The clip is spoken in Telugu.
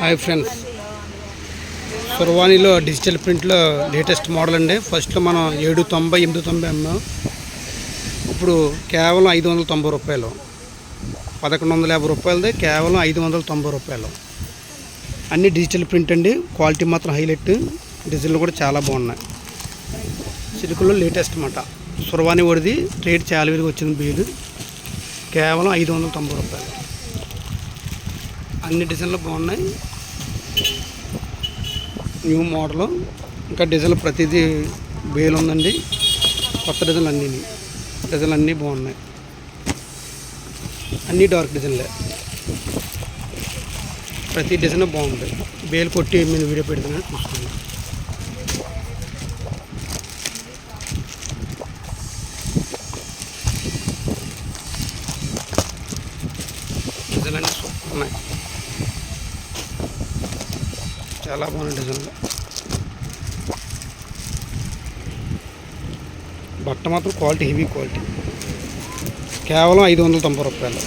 Hi friends. సుర్వాణిలో డిజిటల్ ప్రింట్లో లేటెస్ట్ మోడల్ అండి. ఫస్ట్లో మనం ఏడు తొంభై ఎనిమిది తొంభై అమ్మాం ఇప్పుడు కేవలం ఐదు వందల తొంభై రూపాయలు. పదకొండు వందల యాభై రూపాయలది కేవలం ఐదు వందల తొంభై రూపాయలు. అన్ని డిజిటల్ ప్రింట్ అండి. క్వాలిటీ మాత్రం హైలైట్. డిజైన్లు కూడా చాలా బాగున్నాయి. సిల్క్లో లేటెస్ట్ అన్నమాట. సుర్వాణి ఒడిది రేట్ చాలా విరిగి వచ్చింది బిల్లు. కేవలం ఐదు వందల తొంభై రూపాయలు. అన్ని డిజైన్లు బాగున్నాయి. New model. ఇంకా డిజైన్లు ప్రతిదీ బేలు ఉందండి. కొత్త డిజైన్లు అన్నీ డిజైన్లు అన్నీ బాగున్నాయి. అన్నీ డార్క్ డిజైన్లే. ప్రతి డిజైన్ బాగుంది. బేలు కొట్టి నేను వీడియో పెడుతున్నాను చూస్తున్నాను డిజైన్ అన్నీ సూపర్ ఉన్నాయి. చాలా బాగున్నాయి డిజైన్లు బట్ట మాత్రం క్వాలిటీ హెవీ క్వాలిటీ. కేవలం ఐదు వందల తొంభై రూపాయలు.